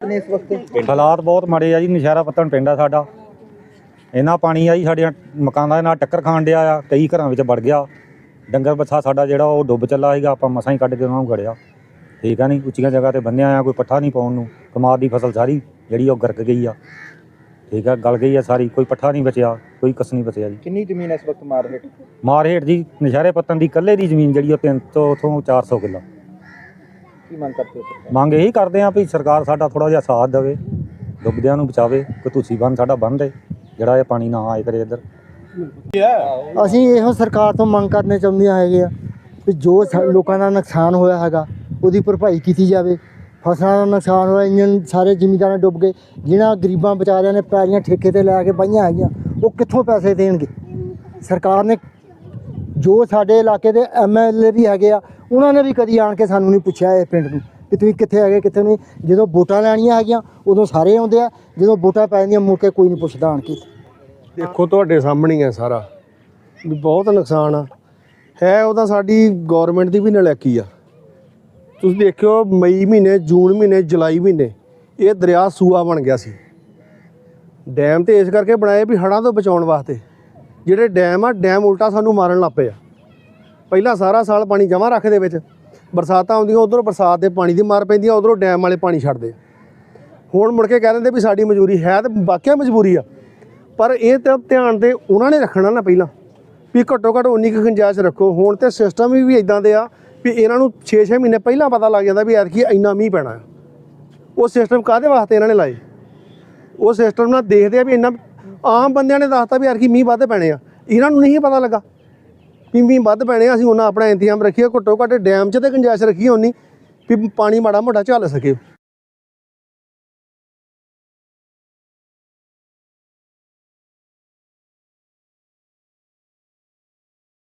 ਨੇ ਇਸ ਵਕਤ? ਹਾਲਾਤ ਬਹੁਤ ਮਾੜੇ ਆ ਜੀ ਨਸ਼ਹਿਰਾ ਪੱਤਣ ਪਿੰਡ ਆ ਸਾਡਾ। ਇੰਨਾ ਪਾਣੀ ਆ ਜੀ ਸਾਡੇ ਮਕਾਨਾਂ ਦੇ ਨਾਲ ਟੱਕਰ ਖਾਣ ਡਿਆ ਆ ਕਈ ਘਰਾਂ ਵਿੱਚ ਵੜ ਗਿਆ। ਡੰਗਰ ਬੱਛਾ ਸਾਡਾ ਜਿਹੜਾ ਉਹ ਡੁੱਬ ਚੱਲਾ ਸੀਗਾ ਆਪਾਂ ਮਸਾਂ ਹੀ ਕੱਢ ਕੇ ਉਹਨਾਂ ਨੂੰ ਗੜਿਆ। ਠੀਕ ਆ ਨਹੀਂ ਉੱਚੀਆਂ ਜਗ੍ਹਾ ਤੇ ਬੰਨਿਆ ਆ ਕੋਈ ਪੱਠਾ ਨਹੀਂ ਪਾਉਣ ਨੂੰ। ਕਮਾਦ ਦੀ ਫਸਲ ਸਾਰੀ ਜਿਹੜੀ ਉਹ ਗਰਕ ਗਈ ਆ। ਠੀਕ ਆ ਗਲ ਗਈ ਆ ਸਾਰੀ ਕੋਈ ਪੱਠਾ ਨਹੀਂ ਬਚਿਆ ਕੋਈ ਕਸ ਨਹੀਂ ਬਚਿਆ ਜੀ। ਕਿੰਨੀ ਜ਼ਮੀਨ ਇਸ ਵਕਤ ਮਾਰ ਹੇਠ? ਮਾਰ ਹੇਠ ਜੀ ਨਸ਼ਹਿਰੇ ਪੱਤਣ ਦੀ ਇਕੱਲੇ ਦੀ ਜ਼ਮੀਨ ਜਿਹੜੀ ਉਹ 300 ਤੋਂ 400 ਕਿੱਲਾ। ਕੀ ਮੰਗ ਕਰਦੇ ਹੋ ਮੰਗ ਇਹੀ ਕਰਦੇ ਆ ਵੀ ਸਰਕਾਰ ਸਾਡਾ ਥੋੜਾ ਜਿਹਾ ਸਾਥ ਦੇਵੇ ਡੁੱਬਦਿਆਂ ਨੂੰ ਬਚਾਵੇ ਕੋਈ ਤੁਸੀਂ ਬੰਨ ਸਾਡਾ ਬੰਨ ਦੇ ਜਿਹੜਾ ਇਹ ਪਾਣੀ ਨਾ ਆਏ ਕਰੇ ਇੱਧਰ। ਅਸੀਂ ਇਹੋ ਸਰਕਾਰ ਤੋਂ ਮੰਗ ਕਰਨੇ ਚਾਹੁੰਦੇ ਹੈਗੇ ਆ ਕਿ ਜੋ ਸਾ- ਲੋਕਾਂ ਦਾ ਨੁਕਸਾਨ ਹੋਇਆ ਹੈਗਾ ਉਹਦੀ ਭਰਪਾਈ ਕੀਤੀ ਜਾਵੇ। ਫਸਲਾਂ ਦਾ ਨੁਕਸਾਨ ਹੋਇਆ ਇੰਜਨ ਸਾਰੇ ਜ਼ਿਮੀਂਦਾਰਾਂ ਡੁੱਬ ਗਏ ਜਿਨ੍ਹਾਂ ਗਰੀਬਾਂ ਵਿਚਾਰਿਆਂ ਨੇ ਪੈਲੀਆਂ ਠੇਕੇ ਤੇ ਲੈ ਕੇ ਪਾਈਆਂ ਹੈਗੀਆਂ ਉਹ ਕਿੱਥੋਂ ਪੈਸੇ ਦੇਣਗੇ? ਸਰਕਾਰ ਨੇ ਜੋ ਸਾਡੇ ਇਲਾਕੇ ਦੇ ਐਮਐਲਏ ਵੀ ਹੈਗੇ ਆ ਉਹਨਾਂ ਨੇ ਵੀ ਕਦੀ ਆਣ ਕੇ ਸਾਨੂੰ ਨਹੀਂ ਪੁੱਛਿਆ ਇਹ ਪਿੰਡ ਨੂੰ ਕਿ ਤੁਸੀਂ ਕਿੱਥੇ ਹੈਗੇ, ਕਿੱਥੇ ਨਹੀਂ। ਜਦੋਂ ਵੋਟਾਂ ਲੈਣੀਆਂ ਹੈਗੀਆਂ, ਉਦੋਂ ਸਾਰੇ ਆਉਂਦੇ ਆ। ਜਦੋਂ ਵੋਟਾਂ ਪੈ ਜਾਂਦੀਆਂ, ਮੁੜ ਕੇ ਕੋਈ ਨਹੀਂ ਪੁੱਛਦਾ ਆਣ ਕੇ। ਦੇਖੋ, ਤੁਹਾਡੇ ਸਾਹਮਣੇ ਹੀ ਹੈ ਸਾਰਾ। ਵੀ ਬਹੁਤ ਨੁਕਸਾਨ ਆ। ਹੈ ਉਹਦਾ ਸਾਡੀ ਗਵਰਨਮੈਂਟ ਦੀ ਵੀ ਨਲਾਇਕੀ ਆ। ਤੁਸੀਂ ਦੇਖਿਓ, ਮਈ ਮਹੀਨੇ, ਜੂਨ ਮਹੀਨੇ, ਜੁਲਾਈ ਮਹੀਨੇ, ਇਹ ਦਰਿਆ ਸੂਆ ਬਣ ਗਿਆ ਸੀ। ਡੈਮ ਤੇ ਇਸ ਕਰਕੇ ਬਣਾਏ ਵੀ ਹੜ੍ਹਾਂ ਤੋਂ ਬਚਾਉਣ ਵਾਸਤੇ। ਜਿਹੜੇ ਡੈਮ ਆ, ਡੈਮ ਉਲਟਾ ਸਾਨੂੰ ਮਾਰਨ ਲੱਗ ਪਏ ਆ। ਪਹਿਲਾਂ ਸਾਰਾ ਸਾਲ ਪਾਣੀ ਜਮ੍ਹਾਂ ਰੱਖਦੇ ਵਿੱਚ, ਬਰਸਾਤਾਂ ਆਉਂਦੀਆਂ, ਉਧਰੋਂ ਬਰਸਾਤ ਦੇ ਪਾਣੀ ਦੀ ਮਾਰ ਪੈਂਦੀ ਆ, ਉਧਰੋਂ ਡੈਮ ਵਾਲੇ ਪਾਣੀ ਛੱਡਦੇ ਹੁਣ ਮੁੜ ਕੇ ਕਹਿ ਦਿੰਦੇ ਵੀ ਸਾਡੀ ਮਜਬੂਰੀ ਹੈ ਤੇ ਵਾਕਿਆ ਮਜਬੂਰੀ ਆ। ਪਰ ਇਹ ਤਾਂ ਧਿਆਨ ਤੇ ਉਹਨਾਂ ਨੇ ਰੱਖਣਾ ਨਾ ਪਹਿਲਾਂ, ਵੀ ਘੱਟੋ ਘੱਟ ਉਨੀ ਕੁ ਗੁੰਜਾਇਸ਼ ਰੱਖੋ। ਹੁਣ ਤੇ ਸਿਸਟਮ ਵੀ ਇਦਾਂ ਦੇ ਆ ਵੀ ਇਹਨਾਂ ਨੂੰ 6-6 ਮਹੀਨੇ ਪਹਿਲਾਂ ਪਤਾ ਲੱਗ ਜਾਂਦਾ ਵੀ ਐਤਕੀ ਇੰਨਾ ਮੀਂਹ ਪੈਣਾ ਹੈ ਉਹ ਸਿਸਟਮ ਕਾਹਦੇ ਵਾਸਤੇ ਇਹਨਾਂ ਨੇ ਲਾਏ? ਉਹ ਸਿਸਟਮ ਨਾਲ ਦੇਖਦੇ ਆ ਵੀ ਇੰਨਾ, ਆਮ ਬੰਦਿਆਂ ਨੇ ਦੱਸਤਾ ਵੀ ਐਤਕੀ ਮੀਂਹ ਵੱਧ ਪੈਣੇ ਆ। ਇਹਨਾਂ ਨੂੰ ਨਹੀਂ ਪਤਾ ਲੱਗਾ। ਵੀ ਮੀਂਹ ਵੱਧ ਪੈਣੇ ਆ, ਅਸੀਂ ਉਹਨਾਂ ਆਪਣਾ ਇੰਤਜ਼ਾਮ ਰੱਖੀਏ, ਘੱਟੋ ਘੱਟ ਡੈਮ 'ਚ ਤੇ ਗੁੰਜਾਇਸ਼ ਰੱਖੀਏ ਉਨੀ ਵੀ ਪਾਣੀ ਮਾੜਾ ਮੋਟਾ ਝੱਲ ਸਕੇ।